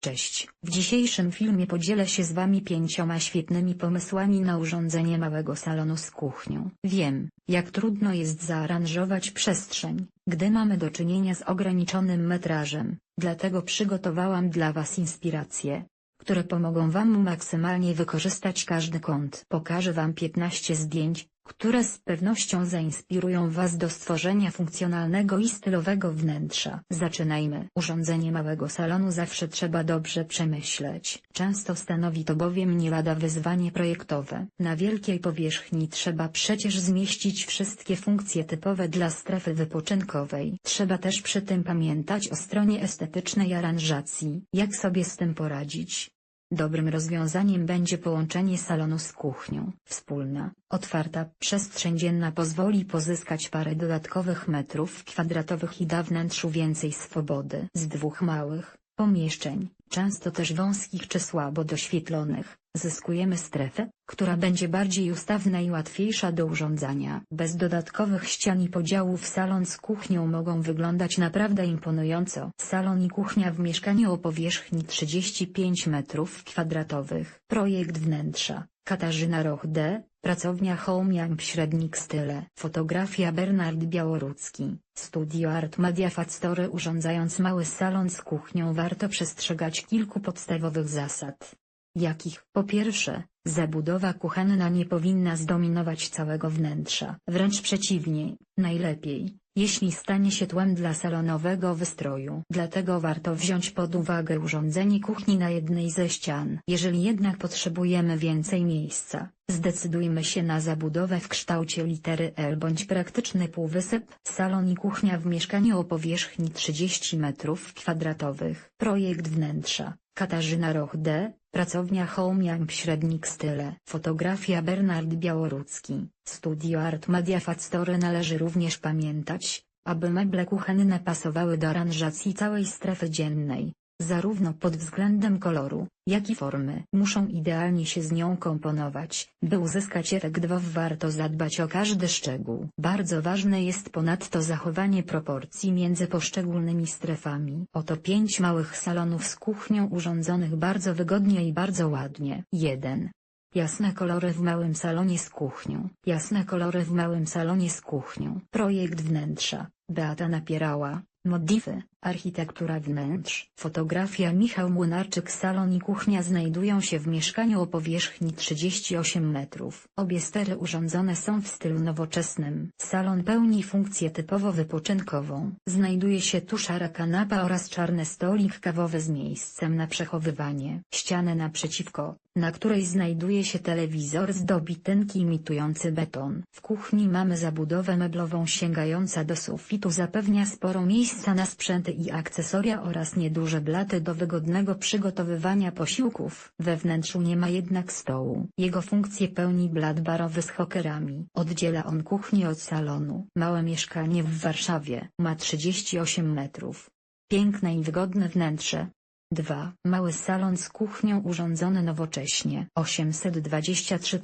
Cześć. W dzisiejszym filmie podzielę się z Wami pięcioma świetnymi pomysłami na urządzenie małego salonu z kuchnią. Wiem, jak trudno jest zaaranżować przestrzeń, gdy mamy do czynienia z ograniczonym metrażem, dlatego przygotowałam dla Was inspiracje, które pomogą Wam maksymalnie wykorzystać każdy kąt. Pokażę Wam 15 zdjęć, które z pewnością zainspirują Was do stworzenia funkcjonalnego i stylowego wnętrza. Zaczynajmy. Urządzenie małego salonu zawsze trzeba dobrze przemyśleć. Często stanowi to bowiem nie lada wyzwanie projektowe. Na wielkiej powierzchni trzeba przecież zmieścić wszystkie funkcje typowe dla strefy wypoczynkowej. Trzeba też przy tym pamiętać o stronie estetycznej aranżacji. Jak sobie z tym poradzić? Dobrym rozwiązaniem będzie połączenie salonu z kuchnią. Wspólna, otwarta przestrzeń dzienna pozwoli pozyskać parę dodatkowych metrów kwadratowych i da wnętrzu więcej swobody. Z dwóch małych pomieszczeń, często też wąskich czy słabo doświetlonych, zyskujemy strefę, która będzie bardziej ustawna i łatwiejsza do urządzania. Bez dodatkowych ścian i podziałów salon z kuchnią mogą wyglądać naprawdę imponująco. Salon i kuchnia w mieszkaniu o powierzchni 35 m2. Projekt wnętrza. Katarzyna Roch D. Pracownia Home Średnik Style. Fotografia Bernard Białorucki. Studio Art Media Factory Urządzając mały salon z kuchnią warto przestrzegać kilku podstawowych zasad. Jakich? Po pierwsze, zabudowa kuchenna nie powinna zdominować całego wnętrza. Wręcz przeciwnie, najlepiej, jeśli stanie się tłem dla salonowego wystroju. Dlatego warto wziąć pod uwagę urządzenie kuchni na jednej ze ścian. Jeżeli jednak potrzebujemy więcej miejsca, zdecydujmy się na zabudowę w kształcie litery L bądź praktyczny półwysyp. Salon i kuchnia w mieszkaniu o powierzchni 30 m2. Projekt wnętrza. Katarzyna Roch D. Pracownia Home Średnik Style. Fotografia Bernard Białorucki. Studio Art Media Factory należy również pamiętać, aby meble kuchenne pasowały do aranżacji całej strefy dziennej. Zarówno pod względem koloru, jak i formy muszą idealnie się z nią komponować. By uzyskać efekt WOW warto zadbać o każdy szczegół. Bardzo ważne jest ponadto zachowanie proporcji między poszczególnymi strefami. Oto pięć małych salonów z kuchnią urządzonych bardzo wygodnie i bardzo ładnie. 1. Jasne kolory w małym salonie z kuchnią. Jasne kolory w małym salonie z kuchnią. Projekt wnętrza. Beata Napierała. Modify, architektura wnętrz. Fotografia Michał Młynarczyk Salon i kuchnia znajdują się w mieszkaniu o powierzchni 38 metrów. Obie stery urządzone są w stylu nowoczesnym. Salon pełni funkcję typowo wypoczynkową. Znajduje się tu szara kanapa oraz czarny stolik kawowy z miejscem na przechowywanie. Ścianę naprzeciwko, na której znajduje się telewizor z dobitynki imitujący beton. W kuchni mamy zabudowę meblową sięgająca do sufitu zapewnia sporo miejsca na sprzęty i akcesoria oraz nieduże blaty do wygodnego przygotowywania posiłków. We wnętrzu nie ma jednak stołu. Jego funkcję pełni blat barowy z hokerami. Oddziela on kuchnię od salonu. Małe mieszkanie w Warszawie ma 38 metrów. Piękne i wygodne wnętrze. 2. Mały salon z kuchnią urządzony nowocześnie 823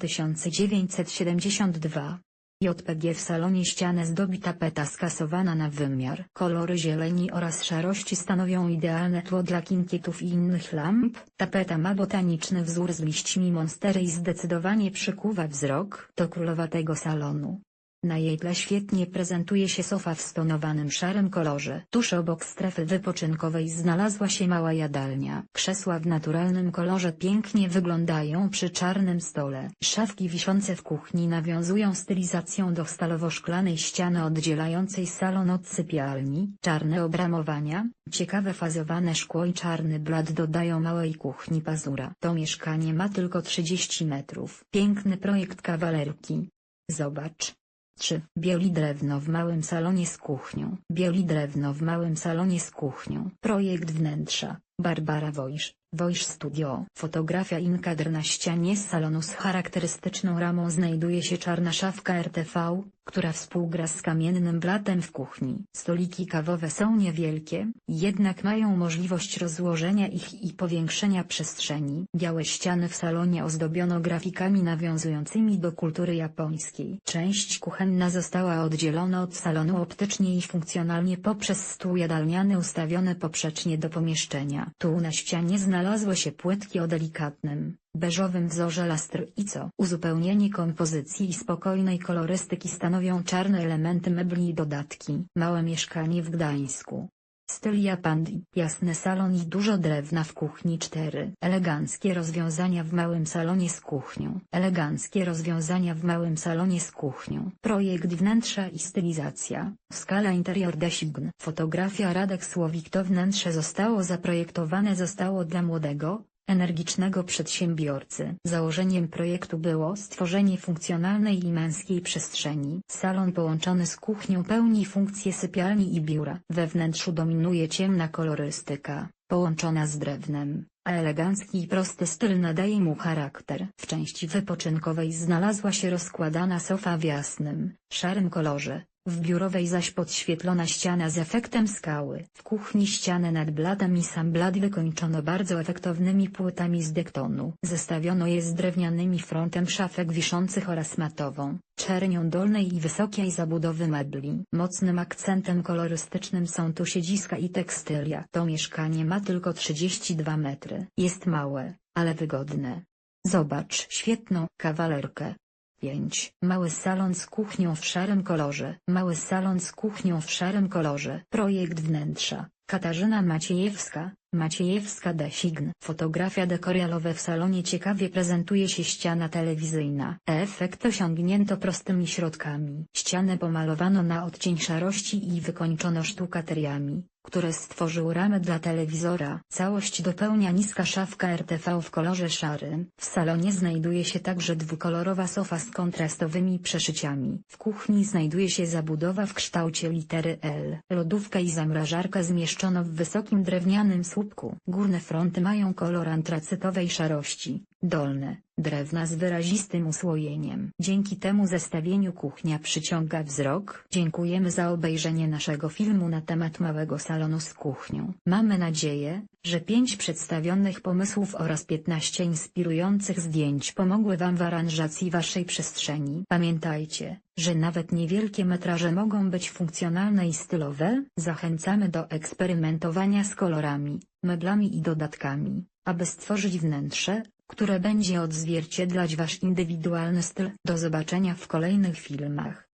972 JPG w salonie ścianę zdobi tapeta skasowana na wymiar. Kolory zieleni oraz szarości stanowią idealne tło dla kinkietów i innych lamp. Tapeta ma botaniczny wzór z liśćmi monstery i zdecydowanie przykuwa wzrok. To królowa tego salonu. Na jej tle świetnie prezentuje się sofa w stonowanym szarym kolorze. Tuż obok strefy wypoczynkowej znalazła się mała jadalnia. Krzesła w naturalnym kolorze pięknie wyglądają przy czarnym stole. Szafki wiszące w kuchni nawiązują stylizacją do stalowo-szklanej ściany oddzielającej salon od sypialni. Czarne obramowania, ciekawe fazowane szkło i czarny blat dodają małej kuchni pazura. To mieszkanie ma tylko 30 metrów. Piękny projekt kawalerki. Zobacz. 3. Bieli drewno w małym salonie z kuchnią. Bieli drewno w małym salonie z kuchnią. Projekt wnętrza. Barbara Wojsz. Voice Studio. Fotografia in-kadr na ścianie salonu z charakterystyczną ramą znajduje się czarna szafka RTV, która współgra z kamiennym blatem w kuchni. Stoliki kawowe są niewielkie, jednak mają możliwość rozłożenia ich i powiększenia przestrzeni. Białe ściany w salonie ozdobiono grafikami nawiązującymi do kultury japońskiej. Część kuchenna została oddzielona od salonu optycznie i funkcjonalnie poprzez stół jadalniany ustawiony poprzecznie do pomieszczenia. Tu na ścianie znalazły się płytki o delikatnym, beżowym wzorze lastr i co uzupełnienie kompozycji i spokojnej kolorystyki stanowią czarne elementy mebli i dodatki. Małe mieszkanie w Gdańsku. Styl Japandi, jasny salon i dużo drewna w kuchni 4. Eleganckie rozwiązania w małym salonie z kuchnią. Eleganckie rozwiązania w małym salonie z kuchnią. Projekt wnętrza i stylizacja. Skala interior design. Fotografia Radek Słowik to wnętrze zostało zaprojektowane zostało dla młodego, energicznego przedsiębiorcy. Założeniem projektu było stworzenie funkcjonalnej i męskiej przestrzeni. Salon połączony z kuchnią pełni funkcje sypialni i biura. We wnętrzu dominuje ciemna kolorystyka, połączona z drewnem, a elegancki i prosty styl nadaje mu charakter. W części wypoczynkowej znalazła się rozkładana sofa w jasnym, szarym kolorze. W biurowej zaś podświetlona ściana z efektem skały. W kuchni ścianę nad blatem i sam blat wykończono bardzo efektownymi płytami z dektonu. Zestawiono je z drewnianymi frontem szafek wiszących oraz matową, czernią dolnej i wysokiej zabudowy mebli. Mocnym akcentem kolorystycznym są tu siedziska i tekstylia. To mieszkanie ma tylko 32 metry. Jest małe, ale wygodne. Zobacz świetną kawalerkę. 5. Mały salon z kuchnią w szarym kolorze. Mały salon z kuchnią w szarym kolorze. Projekt wnętrza. Katarzyna Maciejewska, Maciejewska Design. Fotografia dekorialowe w salonie ciekawie prezentuje się ściana telewizyjna. Efekt osiągnięto prostymi środkami. Ścianę pomalowano na odcień szarości i wykończono sztukateriami, które stworzyły ramę dla telewizora. Całość dopełnia niska szafka RTV w kolorze szarym. W salonie znajduje się także dwukolorowa sofa z kontrastowymi przeszyciami. W kuchni znajduje się zabudowa w kształcie litery L. Lodówka i zamrażarka zmieszczono w wysokim drewnianym słupku. Górne fronty mają kolor antracytowej szarości, dolne, drewna z wyrazistym usłojeniem. Dzięki temu zestawieniu kuchnia przyciąga wzrok. Dziękujemy za obejrzenie naszego filmu na temat małego salonu z kuchnią. Mamy nadzieję, że 5 przedstawionych pomysłów oraz 15 inspirujących zdjęć pomogły Wam w aranżacji Waszej przestrzeni. Pamiętajcie, że nawet niewielkie metraże mogą być funkcjonalne i stylowe. Zachęcamy do eksperymentowania z kolorami, meblami i dodatkami, aby stworzyć wnętrze, które będzie odzwierciedlać Wasz indywidualny styl. Do zobaczenia w kolejnych filmach.